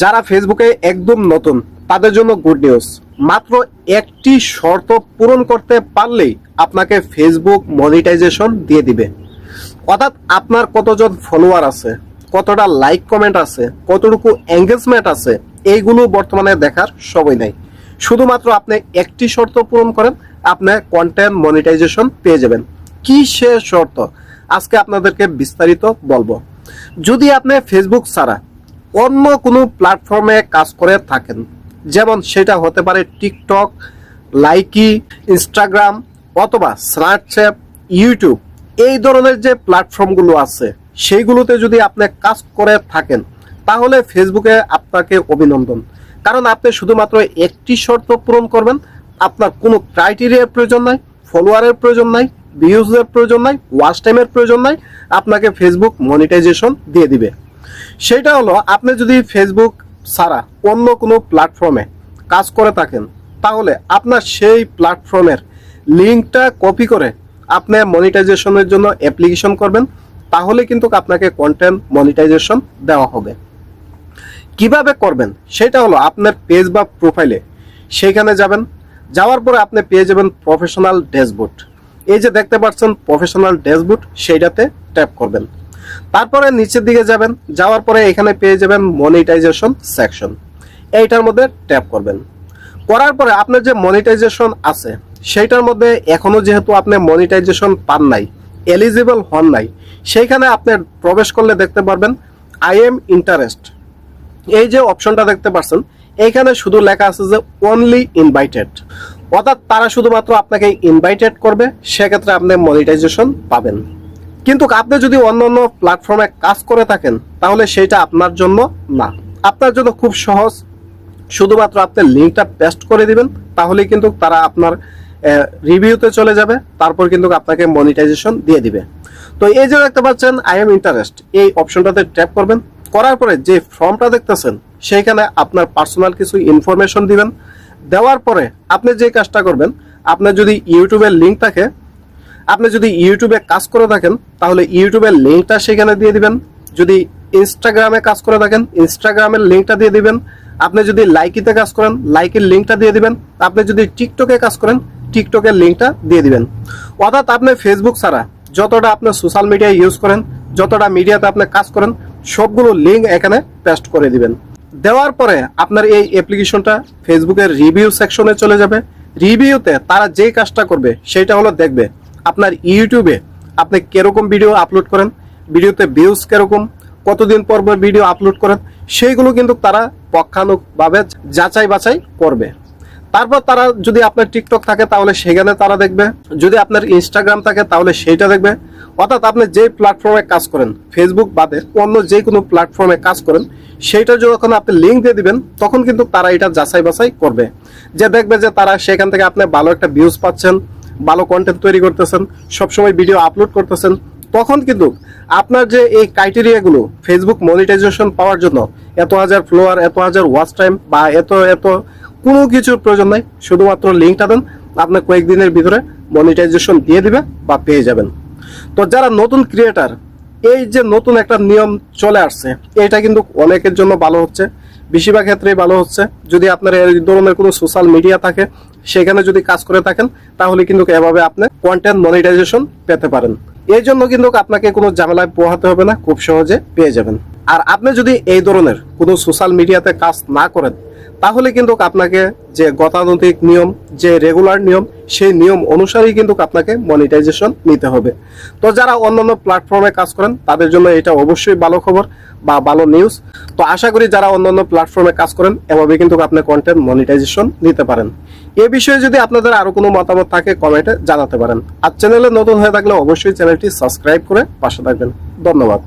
যারা ফেসবুকে একদম নতুন, তাদের জন্য গুড নিউজ মাত্র একটি শর্ত পূরণ করতে পারলেই আপনাকে ফেসবুক মনিটাইজেশন দিয়ে দিবে। অর্থাৎ আপনার কতজন ফলোয়ার আছে, কতটা লাইক কমেন্ট আছে, কতটুকু এঙ্গেজমেন্ট আছে, এইগুলো বর্তমানে দেখার সময় নেই। শুধুমাত্র আপনি একটি শর্ত পূরণ করেন, আপনি কন্টেন্ট মনিটাইজেশন পেয়ে যাবেন। কি সে শর্ত? আজকে আপনাদেরকে বিস্তারিত বলব। যদি আপনি ফেসবুক ছাড়া অন্য কোনো প্ল্যাটফর্মে কাজ করে থাকেন। যেমন সেটা হতে পারে টিকটক লাইকি ইনস্টাগ্রাম অথবা স্ন্যাপচ্যাট ইউটিউব এই ধরনের যে প্ল্যাটফর্মগুলো আছে, সেইগুলোতে যদি আপনি কাজ করে থাকেন, তাহলে ফেসবুকে আপনাকে অভিনন্দন। কারণ আপনি শুধুমাত্র একটি শর্ত পূরণ করবেন, আপনার কোনো ক্রাইটেরিয়ার প্রয়োজন নাই ফলোয়ারের প্রয়োজন নাই ভিউজের প্রয়োজন নাই ওয়াচ টাইমের প্রয়োজন নাই, আপনাকে ফেসবুক মনিটাইজেশন দিয়ে দিবে। সেটা হলো, আপনি যদি ফেসবুক ছাড়া অন্য কোনো প্ল্যাটফর্মে কাজ করে থাকেন, তাহলে আপনার সেই প্ল্যাটফর্মের লিঙ্কটা কপি করে আপনি মনিটাইজেশনের জন্য অ্যাপ্লিকেশন করবেন, তাহলে কিন্তু আপনাকে কন্টেন্ট মনিটাইজেশন দেওয়া হবে। কীভাবে করবেন? সেটা হলো, আপনার পেজ বা প্রোফাইলে সেইখানে যাবেন, যাওয়ার পরে আপনি পেয়ে যাবেন প্রফেশনাল ড্যাশবোর্ড এই যে দেখতে পাচ্ছেন প্রফেশনাল ড্যাশবোর্ড সেইটাতে ট্যাপ করবেন। তারপরে নিচের দিকে যাবেন, যাওয়ার পরে এখানে পেয়ে যাবেন মনিটাইজেশন সেকশন এইটার মধ্যে ট্যাপ করবেন। করার পরে আপনার যে মনিটাইজেশন আছে, সেইটার মধ্যে এখনও যেহেতু আপনি মনিটাইজেশন পান নাই এলিজিবল হন নাই, সেইখানে আপনি প্রবেশ করলে দেখতে পারবেন আই এম ইন্টারেস্ট এই যে অপশনটা দেখতে পাচ্ছেন এইখানে শুধু লেখা আছে যে অনলি ইনভাইটেড অর্থাৎ তারা শুধুমাত্র আপনাকে ইনভাইটেড করবে, সেক্ষেত্রে আপনি মনিটাইজেশন পাবেন। কিন্তু আপনি যদি অন্য অন্য প্ল্যাটফর্মে কাজ করে থাকেন, তাহলে সেটা আপনার জন্য না। আপনার জন্য খুব সহজ। শুধুমাত্র আপনি লিঙ্কটা পেস্ট করে দিবেন তাহলে কিন্তু তারা আপনার রিভিউতে চলে যাবে, তারপর কিন্তু আপনাকে মনিটাইজেশন দিয়ে দিবে। তো এই যে দেখতে পাচ্ছেন আই এম ইন্টারেস্ট এই অপশনটাতে ট্যাপ করবেন। করার পরে যে ফর্মটা দেখতেছেন, সেইখানে আপনার পার্সোনাল কিছু ইনফরমেশন দিবেন। দেওয়ার পরে আপনি যে কাজটা করবেন, আপনার যদি ইউটিউবের লিঙ্ক থাকে আপনি যদি ইউটিউবে কাজ করে থাকেন, তাহলে ইউটিউবের লিঙ্কটা সেখানে দিয়ে দিবেন। যদি ইনস্টাগ্রামে কাজ করে থাকেন ইনস্টাগ্রামের লিঙ্কটা দিয়ে দিবেন। আপনি যদি লাইকিতে কাজ করেন লাইকের লিঙ্কটা দিয়ে দিবেন। আপনি যদি টিকটকে কাজ করেন টিকটকের লিঙ্কটা দিয়ে দিবেন। অর্থাৎ আপনি ফেসবুক ছাড়া যতটা আপনি সোশ্যাল মিডিয়া ইউজ করেন, যতটা মিডিয়াতে আপনি কাজ করেন, সবগুলো লিঙ্ক এখানে পেস্ট করে দিবেন। দেওয়ার পরে আপনার এই অ্যাপ্লিকেশনটা ফেসবুকের রিভিউ সেকশনে চলে যাবে। রিভিউতে তারা যে কাজটা করবে, সেটা হলো দেখবে আপনার ইউটিউবে আপনি কীরকম ভিডিও আপলোড করেন ভিডিওতে ভিউজ কীরকম, কতদিন পর পর ভিডিও আপলোড করেন, সেইগুলো কিন্তু তারা পক্ষানুকভাবে যাচাই বাছাই করবে। তারপর তারা যদি আপনার টিকটক থাকে তাহলে সেখানে তারা দেখবে, যদি আপনার ইনস্টাগ্রাম থাকে তাহলে সেইটা দেখবে। অর্থাৎ আপনি যে প্ল্যাটফর্মে কাজ করেন ফেসবুক বাদে অন্য যে কোনো প্ল্যাটফর্মে কাজ করেন, সেইটা যখন আপনি লিঙ্ক দিয়ে দিবেন, তখন কিন্তু তারা এটা যাচাই বাছাই করবে। যে দেখবে যে তারা সেখান থেকে আপনি ভালো একটা ভিউজ পাচ্ছেন ভালো কন্টেন্ট তৈরি করতেছেন, সবসময় ভিডিও আপলোড করতেছেন, তখন কিন্তু আপনার যে এই ক্রাইটেরিয়াগুলো ফেসবুক মনিটাইজেশন পাওয়ার জন্য, এত হাজার ফ্লোয়ার এত হাজার ওয়াচ টাইম বা এত এত কোনো কিছুর প্রয়োজন নাই, শুধুমাত্র লিঙ্কটা দেন আপনার কয়েকদিনের ভিতরে মনিটাইজেশন দিয়ে দিবে বা পেয়ে যাবেন। তো যারা নতুন ক্রিয়েটার এই যে নতুন একটা নিয়ম চলে আসছে, এটা কিন্তু অনেকের জন্য ভালো হচ্ছে। বেশিরভাগ ক্ষেত্রেই ভালো হচ্ছে। যদি আপনার এই ধরনের কোনো সোশ্যাল মিডিয়া থাকে, সেখানে যদি কাজ করে থাকেন, তাহলে কিন্তু এভাবে আপনি কন্টেন্ট মনিটাইজেশন পেতে পারেন। এই জন্য কিন্তু আপনাকে কোনো ঝামেলায় পোহাতে হবে না, খুব সহজে পেয়ে যাবেন। আর আপনি যদি এই ধরনের কোনো সোশ্যাল মিডিয়াতে কাজ না করেন তাহলে কিন্তু আপনাকে যে গতানুতিক নিয়ম, যে রেগুলার নিয়ম, সেই নিয়ম অনুসারেই কিন্তু আপনাকে মনিটাইজেশন নিতে হবে। তো যারা অন্যান্য প্ল্যাটফর্মে কাজ করেন, তাদের জন্য এটা অবশ্যই ভালো খবর বা ভালো নিউজ তো আশা করি যারা অন্যান্য প্ল্যাটফর্মে কাজ করেন, এভাবে কিন্তু আপনি কন্টেন্ট মনিটাইজেশন নিতে পারেন। এ বিষয়ে যদি আপনাদের আরও কোনো মতামত থাকে কমেন্টে জানাতে পারেন। আর চ্যানেলে নতুন হয়ে থাকলে অবশ্যই চ্যানেলটি সাবস্ক্রাইব করে পাশে থাকবেন। ধন্যবাদ।